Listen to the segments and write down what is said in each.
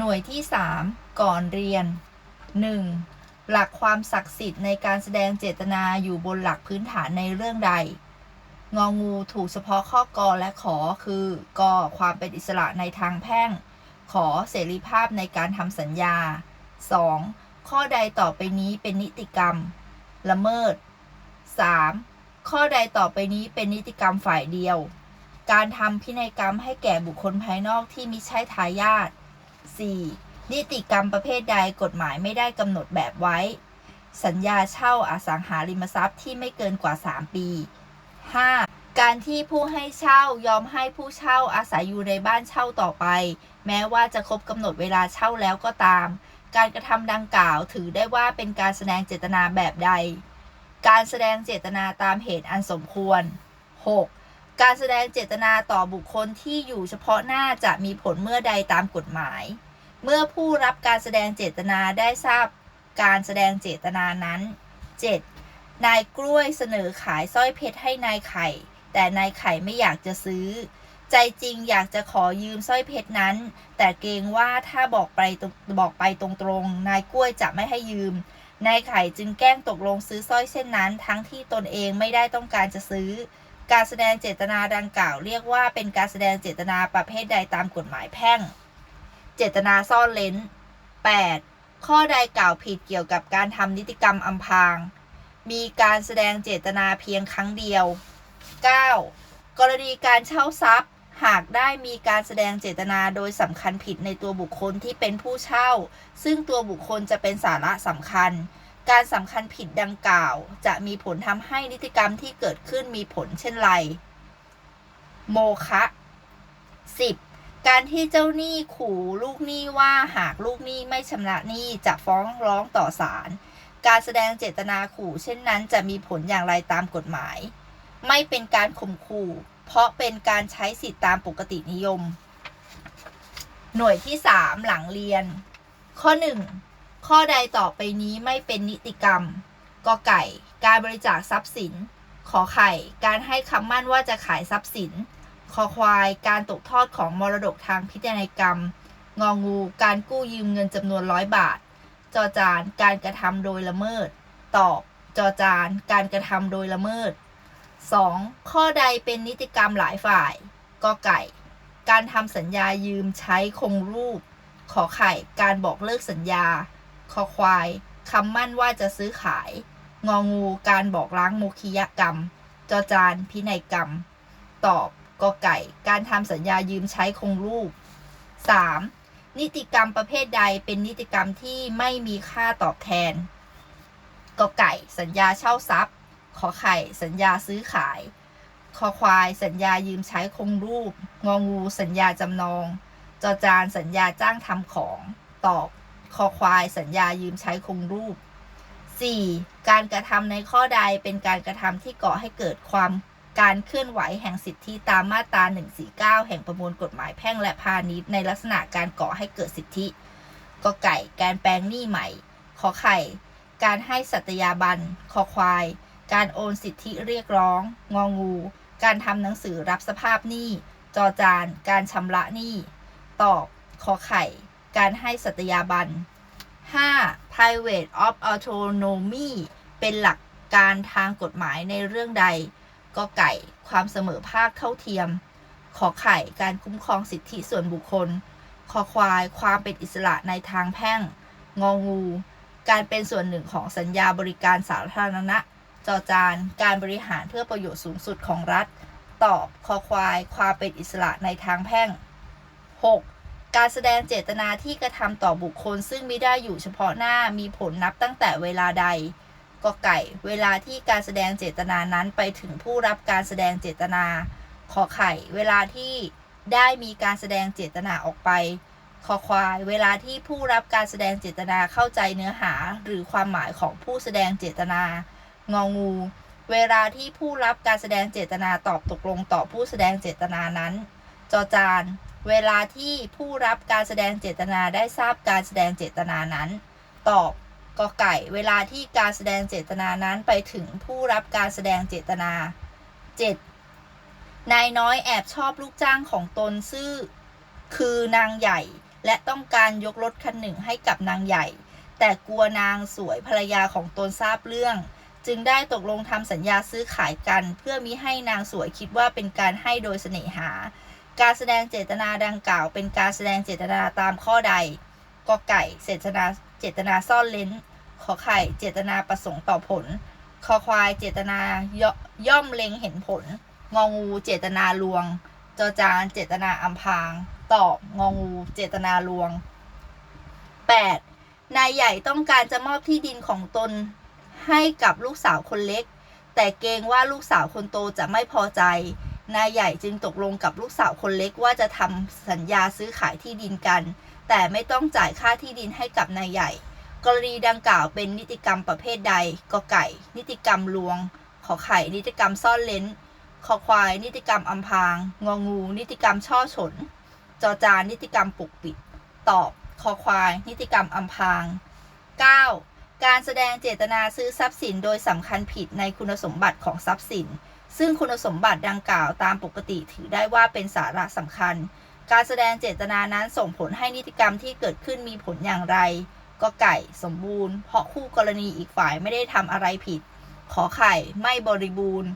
หน่วยที่ 3 ก่อนเรียน 1. หลักความศักดิ์สิทธิ์ในการแสดงเจตนาอยู่บนหลักพื้นฐานในเรื่องใด งองูถูกเฉพาะข้อกอและขอคือกอความเป็นอิสระในทางแพ่ง ขอเสรีภาพในการทำสัญญา 2. ข้อใดต่อไปนี้เป็นนิติกรรม ละเมิด 3. ข้อใดต่อไปนี้เป็นนิติกรรมฝ่ายเดียว การทำพินัยกรรมให้แก่บุคคลภายนอกที่มิใช่ทายาท 4. นิติกรรมประเภทใดกฎหมายไม่ได้กำหนดแบบไว้ สัญญาเช่าอสังหาริมทรัพย์ที่ไม่เกินกว่า 3 ปี 5. การที่ผู้ให้เช่ายอมให้ผู้เช่าอาศัยอยู่ในบ้านเช่าต่อไป แม้ว่าจะครบกำหนดเวลาเช่าแล้วก็ตาม การกระทำดังกล่าวถือได้ว่าเป็นการแสดงเจตนาแบบใด การแสดงเจตนาตามเหตุอันสมควร 6. การแสดงเจตนาต่อบุคคลที่อยู่เฉพาะหน้าจะมีผลเมื่อใดตามกฎหมาย เมื่อผู้รับการแสดงเจตนาได้ทราบการแสดงเจตนานั้น 7. นายกล้วยเสนอขายสร้อยเพชรให้นายไข่ แต่นายไข่ไม่อยากจะซื้อ ใจจริงอยากจะขอยืมสร้อยเพชรนั้น แต่เกรงว่าถ้าบอกไปบอกไปตรงๆ นายกล้วยจะไม่ให้ยืม นายไข่จึงแกล้งตกลงซื้อสร้อยเส้นนั้น ทั้งที่ตนเองไม่ได้ต้องการจะซื้อ การแสดงเจตนาดังกล่าว เรียกว่าเป็นการแสดงเจตนาประเภทใดตามกฎหมายแพ่ง เจตนาซ่อนเล้น 8. ข้อใดกล่าวผิดเกี่ยวกับการทำนิติกรรมอำพราง มีการแสดงเจตนาเพียงครั้งเดียว 9. กรณีการเช่าทรัพย์ หากได้มีการแสดงเจตนาโดยสำคัญผิดในตัวบุคคลที่เป็นผู้เช่า ซึ่งตัวบุคคลจะเป็นสาระสำคัญ การสำคัญผิดดังกล่าว จะมีผลทำให้นิติกรรมที่เกิดขึ้นมีผลเช่นไร โมคะ 10. การที่เจ้าหนี้ขู่ลูกหนี้ว่าหากลูกหนี้ไม่ชำระหนี้จะฟ้องร้องต่อศาล การแสดงเจตนาขู่เช่นนั้นจะมีผลอย่างไรตามกฎหมาย ไม่เป็นการข่มขู่ เพราะเป็นการใช้สิทธิตามปกตินิยม หน่วยที่ 3 หลังเรียน ข้อ 1 ข้อใดต่อไปนี้ไม่เป็นนิติกรรมกอไก่ การบริจาคทรัพย์สิน ขอไข่ การให้คำมั่นว่าจะขายทรัพย์สิน คอควาย การตกทอดของมรดกทางพิจารณกรรม งองู การกู้ยืมเงินจำนวนร้อยบาท จอจาน การกระทำโดยละเมิด ตอบ จอจาน การกระทำโดยละเมิด 2. ข้อใดเป็นนิติกรรมหลายฝ่ายกอไก่ การทำสัญญายืมใช้คงรูป ขอไข่ การบอกเลิกสัญญา คอควาย คำมั่นว่าจะซื้อขาย งองู การบอกล้างโมคิยกรรม จอจาน พินัยกรรม ตอบ กอไก่ การทำสัญญายืมใช้คงรูป 3. นิติกรรมประเภทใดเป็นนิติกรรมที่ไม่มีค่าตอบแทนกอไก่ สัญญาเช่าทรัพย์ ขอไข่ สัญญาซื้อขาย คอควาย สัญญายืมใช้คงรูป งองู สัญญาจำนอง จอจาน สัญญาจ้างทำของ ตอบ คอควาย สัญญายืมใช้คงรูป 4. การกระทำในข้อใดเป็นการกระทำที่ก่อให้เกิดความ การเคลื่อนไหวแห่งสิทธิตามมาตรา 149 แห่งประมวลกฎหมายแพ่งและพาณิชย์ในลักษณะการก่อให้เกิดสิทธิกอไก่การแปลงหนี้ใหม่ ขอไข่ การให้สัตยาบันคอควาย การโอนสิทธิเรียกร้อง งองู การทำหนังสือรับสภาพหนี้จอจาน การชำระหนี้ ตอบขอไข่ การให้สัตยาบัน 5. private of autonomy เป็นหลักการทางกฎหมายในเรื่องใด กอไก่ ความเสมอภาคเท่าเทียม ขอไข่ การคุ้มครองสิทธิส่วนบุคคล คอควาย ความเป็นอิสระในทางแพ่ง งองู การเป็นส่วนหนึ่งของสัญญาบริการสาธารณะ จอจาน การบริหารเพื่อประโยชน์สูงสุดของรัฐ ตอบ คอควาย ความเป็นอิสระในทางแพ่ง 6. การแสดงเจตนาที่กระทำต่อบุคคลซึ่งไม่ได้อยู่เฉพาะหน้ามีผลนับตั้งแต่เวลาใด กไก่ เวลาที่การแสดงเจตนานั้นไปถึงผู้รับการแสดงเจตนา ขอไข่ เวลาที่ได้มีการแสดงเจตนาออกไป คอควาย เวลาที่ผู้รับการแสดงเจตนาเข้าใจเนื้อหาหรือความหมายของผู้แสดงเจตนา งองู เวลาที่ผู้รับการแสดงเจตนาตอบตกลงต่อผู้แสดงเจตนานั้น จอจาน เวลาที่ผู้รับการแสดงเจตนาได้ทราบการแสดงเจตนานั้น ตอบ กอไก่ เวลาที่การแสดงเจตนานั้นไปถึงผู้รับการแสดงเจตนา 7. นายน้อยแอบชอบลูกจ้างของตนซื่อคือนางใหญ่และต้องการยกรถคันหนึ่งให้กับนางใหญ่ แต่กลัวนางสวยภรรยาของตนทราบเรื่อง จึงได้ตกลงทำสัญญาซื้อขายกัน เพื่อมิให้นางสวยคิดว่าเป็นการให้โดยเสน่หา การแสดงเจตนาดังกล่าว เป็นการแสดงเจตนาตามข้อใดกอไก่เจตนา เจตนาซ่อนเล้น ขอไข่ เจตนาประสงค์ต่อผล คอควาย เจตนาย่อย่อมเล็งเห็นผล งองู เจตนาลวง จอจาน เจตนาอำพาง ตอบงองู เจตนาลวง 8. นายใหญ่ต้องการจะมอบที่ดินของตนให้กับลูกสาวคนเล็ก แต่เกรงว่าลูกสาวคนโตจะไม่พอใจ นายใหญ่จึงตกลงกับลูกสาวคนเล็กว่าจะทำสัญญาซื้อขายที่ดินกัน แต่ไม่ต้องจ่ายค่าที่ดินให้กับนายใหญ่ กรณีดังกล่าวเป็นนิติกรรมประเภทใดกอไก่ นิติกรรมลวง ขอไข่ นิติกรรมซ่อนเลนคอควาย นิติกรรมอำพราง งองู นิติกรรมช่อฉน จอจาน นิติกรรมปกปิด ตอบ คอควาย นิติกรรมอำพราง 9. การแสดงเจตนาซื้อทรัพย์สินโดยสำคัญผิดในคุณสมบัติของทรัพย์สิน ซึ่งคุณสมบัติดังกล่าวตามปกติถือได้ว่าเป็นสาระสำคัญ การแสดงเจตนานั้นส่งผลให้นิติกรรมที่เกิดขึ้นมีผลอย่างไรก็ไก่สมบูรณ์ เพราะคู่กรณีอีกฝ่ายไม่ได้ทำอะไรผิด ขอไข่ไม่บริบูรณ์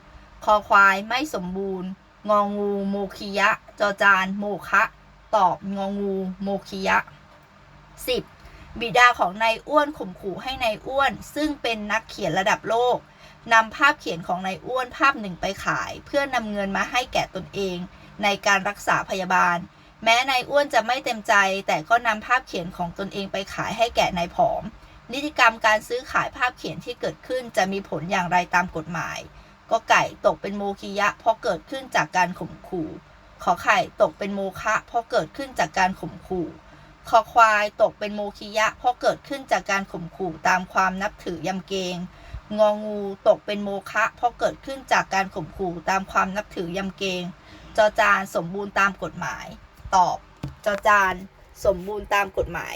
คอควายไม่สมบูรณ์ งองูโมคิยะ จอจานโมคะ ตอบงองูโมคิยะ 10. บิดาของนายอ้วนข่มขู่ให้ในายอ้วน ซึ่งเป็นนักเขียนระดับโลกนำภาพเขียนของนายอ้วนภาพหนึ่งไปขาย เพื่อนำเงินมาให้แก่ตนเอง ในการรักษาพยาบาล แม้นายอ้วนจะไม่เต็มใจ แต่ก็นำภาพเขียนของตนเองไปขายให้แก่นายผอม นิติกรรมการซื้อขายภาพเขียนที่เกิดขึ้นจะมีผลอย่างไรตามกฎหมายก็ไก่ตกเป็นโมคิยะเพราะเกิดขึ้นจากการข่มขู่ ขอไข่ตกเป็นโมคะเพราะเกิดขึ้นจากการข่มขู่ คอควายตกเป็นโมคิยะเพราะเกิดขึ้นจากการข่มขู่ตามความนับถือยำเกรง งองูตกเป็นโมคะเพราะเกิดขึ้นจากการข่มขู่ตามความนับถือยำเกรง จอจานสมบูรณ์ตามกฎหมาย ตอบจอจาน สมบูรณ์ตามกฎหมาย